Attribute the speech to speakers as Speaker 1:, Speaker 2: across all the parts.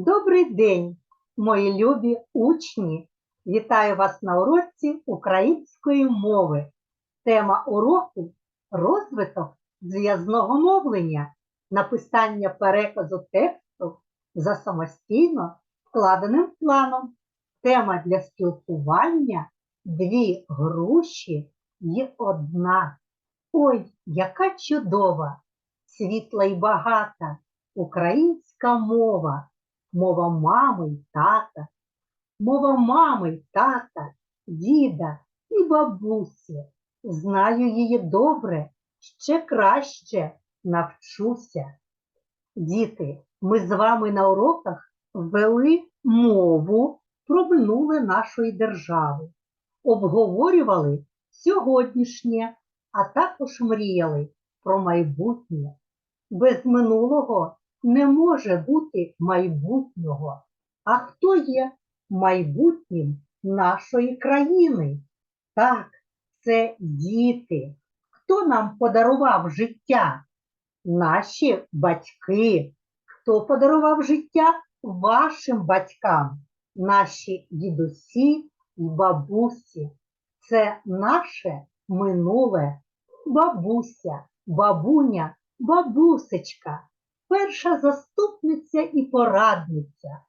Speaker 1: Добрий день, мої любі учні! Вітаю вас на уроці української мови. Тема уроку розвиток зв'язного мовлення, написання переказу тексту за самостійно складеним планом. Тема для спілкування дві груші і одна. Ой, яка чудова, світла й багата українська мова мова мами й тата, мова мами й тата, діда і бабусі. Знаю її добре, ще краще навчуся. Діти, ми з вами на уроках ввели мову про минуле нашої держави, обговорювали сьогоднішнє, а також мріяли про майбутнє. Без минулого не може бути майбутнього. А хто є майбутнім нашої країни? Так, це діти. Хто нам подарував життя? Наші батьки. Хто подарував життя вашим батькам? Наші дідусі і бабусі. Це наше минуле. Бабуся, бабуня, бабусечка перша заступниця і порадниця,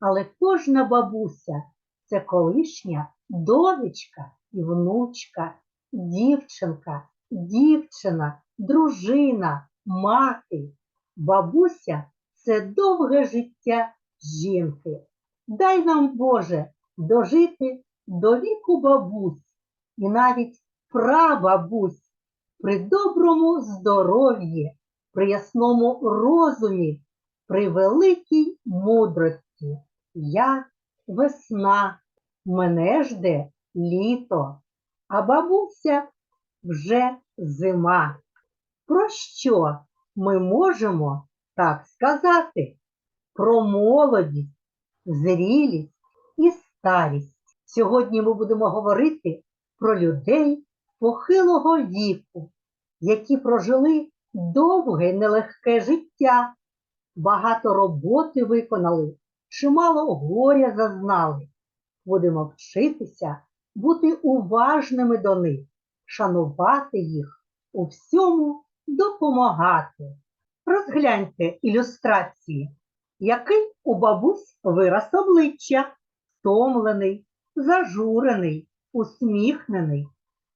Speaker 1: але кожна бабуся це колишня донечка і внучка, дівчинка, дівчина, дружина, мати. Бабуся це довге життя жінки. Дай нам, Боже, дожити до віку бабусь і навіть прабабусь при доброму здоров'ї при ясному розумі, при великій мудрості. Я весна, мене жде літо, а бабуся вже зима. Про що ми можемо так сказати? Про молодість, зрілість і старість. Сьогодні ми будемо говорити про людей похилого віку, які прожили довге нелегке життя, багато роботи виконали, чимало горя зазнали. Будемо вчитися бути уважними до них, шанувати їх, у всьому допомагати. Розгляньте ілюстрації, який у бабусь вираз обличчя, втомлений, зажурений, усміхнений.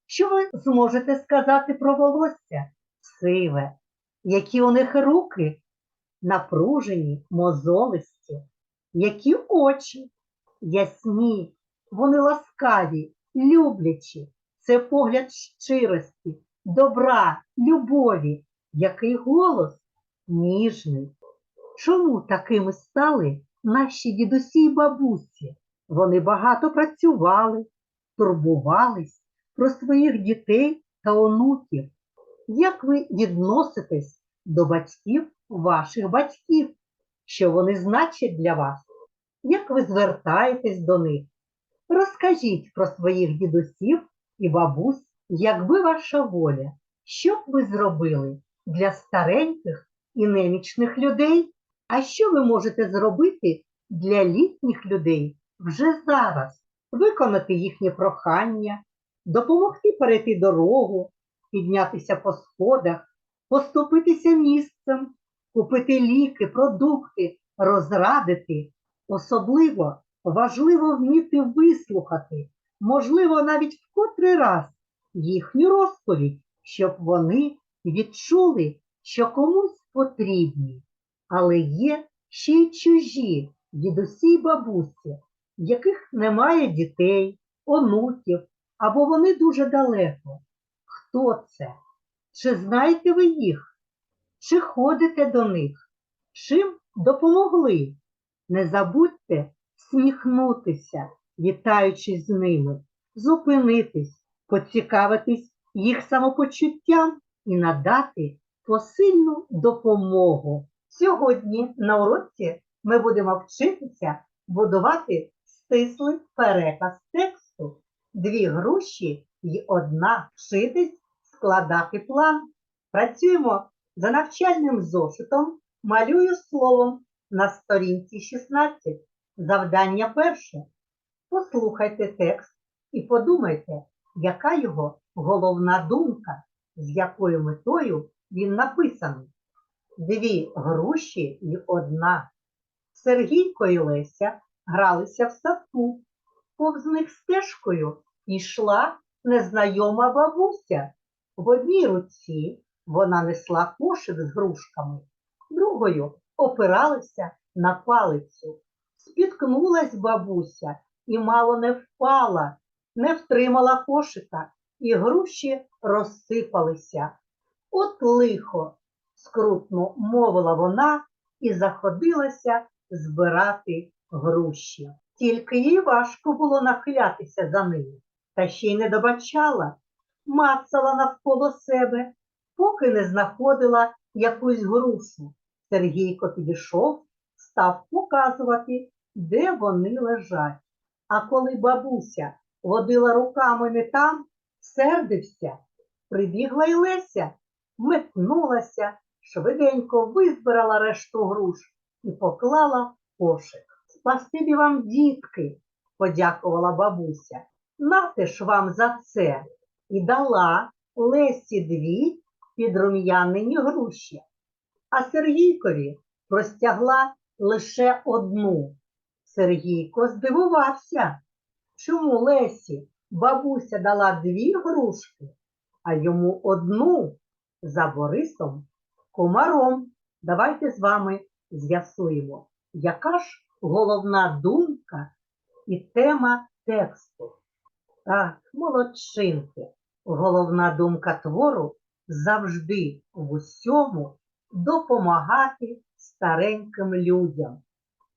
Speaker 1: Що ви зможете сказати про волосся? Сиве, які у них руки напружені, мозолисті, які очі ясні, вони ласкаві, люблячі, це погляд щирості, добра, любові, який голос ніжний. Чому такими стали наші дідусі й бабусі? Вони багато працювали, турбувались про своїх дітей та онуків. Як ви відноситесь до батьків ваших батьків? Що вони значать для вас? Як ви звертаєтесь до них? Розкажіть про своїх дідусів і бабусь, якби ваша воля, що б ви зробили для стареньких і немічних людей? А що ви можете зробити для літніх людей вже зараз? Виконати їхнє прохання, допомогти перейти дорогу, піднятися по сходах, поступитися місцем, купити ліки, продукти, розрадити. Особливо важливо вміти вислухати, можливо, навіть в котрий раз їхню розповідь, щоб вони відчули, що комусь потрібні. Але є ще й чужі дідусі й бабусі, в яких немає дітей, онуків, або вони дуже далеко. Хто це? Чи знаєте ви їх? Чи ходите до них? Чим допомогли? Не забудьте сміхнутися, вітаючись з ними, зупинитись, поцікавитись їх самопочуттям і надати посильну допомогу. Сьогодні на уроці ми будемо вчитися будувати стислий переказ тексту. Дві груші і одна вчитись складати план. Працюємо за навчальним зошитом, малюю словом на сторінці 16. Завдання перше. Послухайте текст і подумайте, яка його головна думка, з якою метою він написаний. Дві груші і одна. Сергійко і Леся гралися в садку. Повз них стежкою йшла незнайома бабуся. В одній руці вона несла кошик з грушками, другою опиралася на палицю. Спіткнулась бабуся і мало не впала, не втримала кошика, і груші розсипалися. От лихо, скрутно мовила вона і заходилася збирати груші. Тільки їй важко було нахилятися за ними, та ще й не добачала, мацала навколо себе, поки не знаходила якусь грушу. Сергійко підійшов, став показувати, де вони лежать. А коли бабуся водила руками не там, сердився, прибігла й Леся, метнулася, швиденько визбирала решту груш і поклала кошик. Спасибі вам, дітки, подякувала бабуся. Нате ж вам за це і дала Лесі дві підрум'янені груші, а Сергійкові простягла лише одну. Сергійко здивувався, чому Лесі бабуся дала дві грушки, а йому одну за Борисом комаром. Давайте з вами з'ясуємо, яка ж головна думка і тема тексту. Так, молодчинки, головна думка твору завжди в усьому допомагати стареньким людям.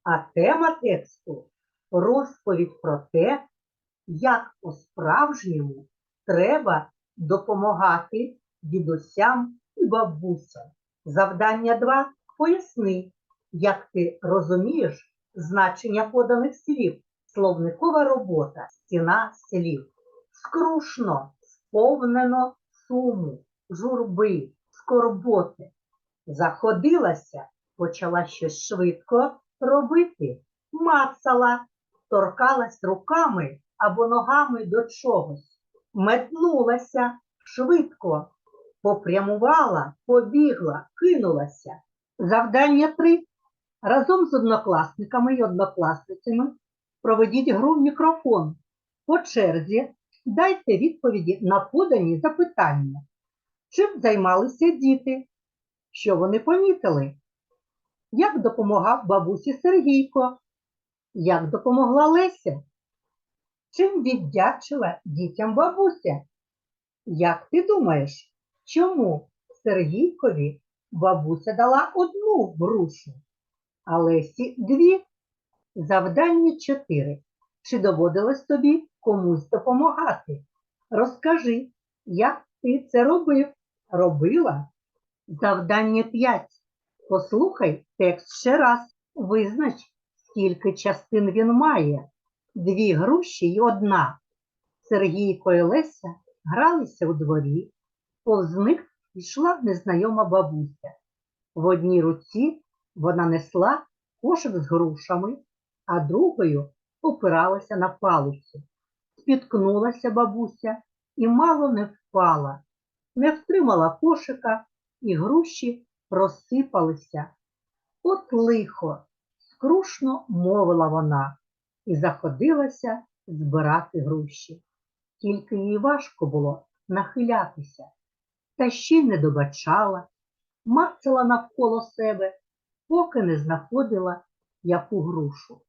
Speaker 1: А тема тексту розповідь про те, як по-справжньому треба допомагати дідусям і бабусям. Завдання 2. Поясни, як ти розумієш значення поданих слів. Словникова робота, стіна слів. Скрушно, сповнено суму, журби, скорботи. Заходилася, почала щось швидко робити, мацала, торкалась руками або ногами до чогось, метнулася швидко, попрямувала, побігла, кинулася. Завдання 3. Разом з однокласниками і однокласницями проведіть гру в мікрофон. По черзі дайте відповіді на подані запитання. Чим займалися діти? Що вони помітили? Як допомагав бабусі Сергійко? Як допомогла Леся? Чим віддячила дітям бабуся? Як ти думаєш, чому Сергійкові бабуся дала одну грушу, а Лесі дві? Завдання 4. Чи доводилось тобі комусь допомагати? Розкажи, як ти це робив? Робила? Завдання 5. Послухай текст ще раз. Визнач, скільки частин він має. Дві груші й одна. Сергійко і Леся гралися у дворі. Повз них йшла незнайома бабуся. В одній руці вона несла кошик з грушами, а другою опиралася на палицю. Спіткнулася бабуся і мало не впала, не втримала кошика, і груші розсипалися. От лихо, скрушно мовила вона і заходилася збирати груші. Тільки їй важко було нахилятися, та ще й не добачала, мацала навколо себе, поки не знаходила яку грушу.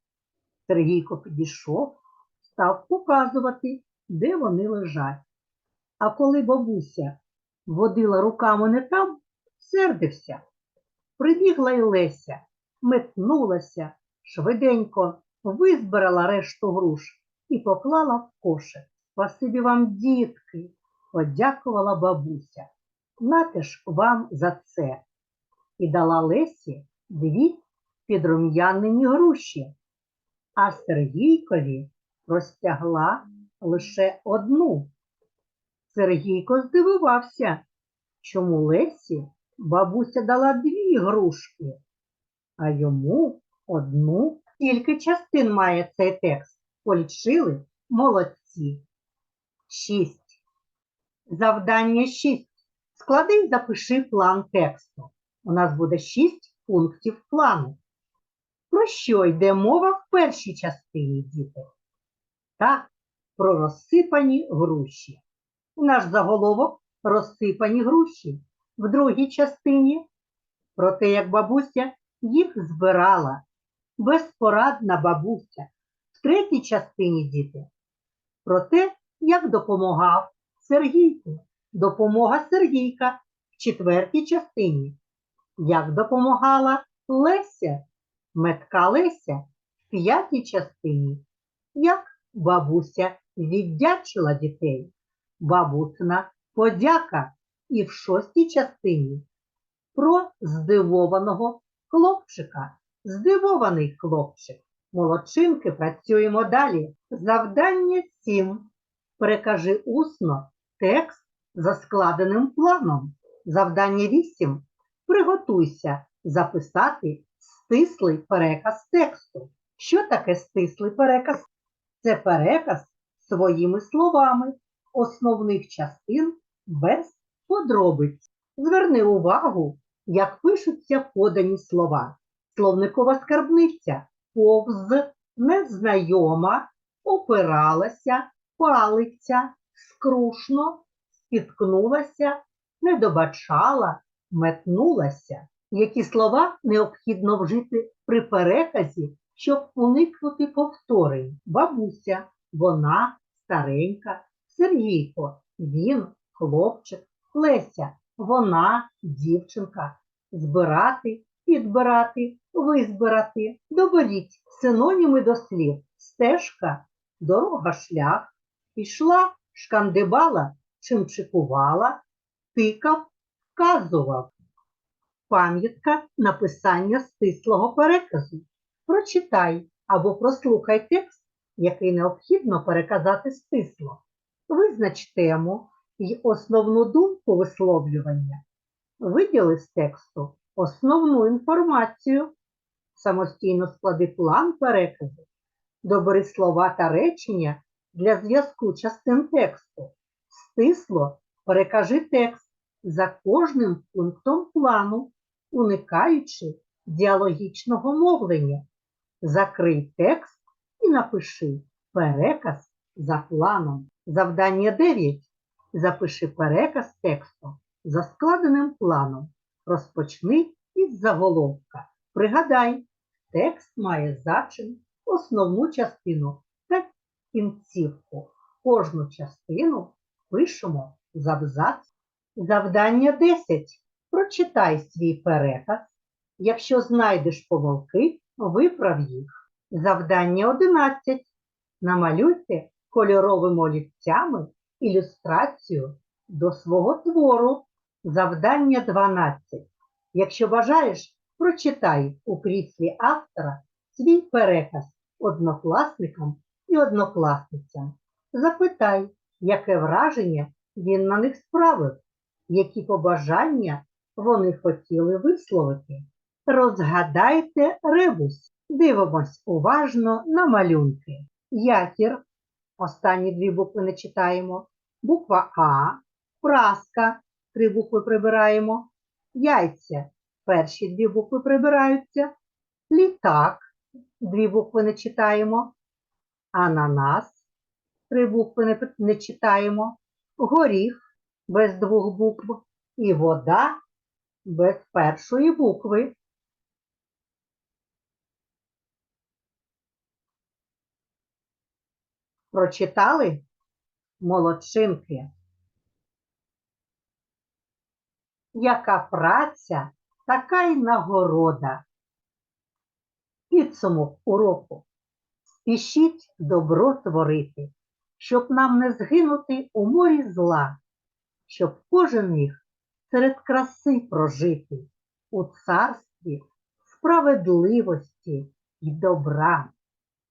Speaker 1: Сергійко підійшов, став показувати, де вони лежать. А коли бабуся водила руками не там, сердився. Прибігла й Леся, метнулася, швиденько визбирала решту груш і поклала в кошик. Спасибі вам, дітки, подякувала бабуся. Нате ж вам за це. І дала Лесі дві підрум'янені груші, а Сергійкові розтягла лише одну. Сергійко здивувався, чому Лесі бабуся дала дві грушки, а йому одну. Скільки частин має цей текст? Полічили? Молодці. Шість. Завдання 6. Склади і запиши план тексту. У нас буде 6 пунктів плану. Про що йде мова першій частині, діти? Так, про розсипані груші. Наш заголовок розсипані груші. В другій частині про те, як бабуся їх збирала. Безпорадна бабуся. В третій частині діти про те, як допомагав Сергійку. Допомога Сергійка в четвертій частині. Як допомагала Леся, метка Леся п'ятій частині. Як бабуся віддячила дітей. Бабусина подяка і в шостій частині. Про здивованого хлопчика. Здивований хлопчик. Молодчинки, працюємо далі. Завдання 7. Перекажи усно текст за складеним планом. Завдання 8. Приготуйся записати стислий переказ тексту. Що таке стислий переказ? Це переказ своїми словами основних частин без подробиць. Зверни увагу, як пишуться подані слова. Словникова скарбниця повз, незнайома, опиралася, палиця, скрушно, спіткнулася, недобачала, метнулася. Які слова необхідно вжити при переказі, щоб уникнути повторень? Бабуся, вона, старенька, Сергійко, він, хлопчик, Леся, вона, дівчинка, збирати, підбирати, визбирати, доберіть синоніми до слів. Стежка, дорога, шлях, пішла, шкандибала, чимчикувала, тикав, вказував. Пам'ятка написання стислого переказу. Прочитай або прослухай текст, який необхідно переказати стисло. Визнач тему і основну думку висловлювання. Виділи з тексту основну інформацію. Самостійно склади план переказу. Добери слова та речення для зв'язку частин тексту. Стисло перекажи текст за кожним пунктом плану, уникаючи діалогічного мовлення. Закрий текст і напиши переказ за планом. Завдання 9. Запиши переказ тексту за складеним планом. Розпочни із заголовка. Пригадай, текст має зачин, основну частину та кінцівку. Кожну частину пишемо з абзац. Завдання 10. Прочитай свій переказ. Якщо знайдеш помилки, виправ їх. Завдання 11. Намалюйте кольоровими олівцями ілюстрацію до свого твору. Завдання 12. Якщо бажаєш, прочитай у кріслі автора свій переказ однокласникам і однокласницям. Запитай, яке враження він на них справив, які побажання вони хотіли висловити. Розгадайте ребус. Дивимось уважно на малюнки. Якір. Останні дві букви не читаємо. Буква А. Праска. Три букви прибираємо. Яйця. Перші дві букви прибираються. Літак. Дві букви не читаємо. Ананас. Три букви не, не читаємо. Горіх без двох букв. І вода без першої букви. Прочитали? Молодчинки. Яка праця, така й нагорода. Підсумок уроку. Спішіть добро творити, щоб нам не згинути у морі зла, щоб кожен міг серед краси прожити у царстві справедливості і добра.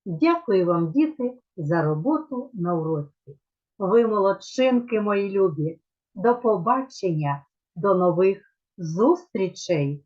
Speaker 1: Дякую вам, діти, за роботу на уроці. Ви молодчинки, мої любі. До побачення, до нових зустрічей!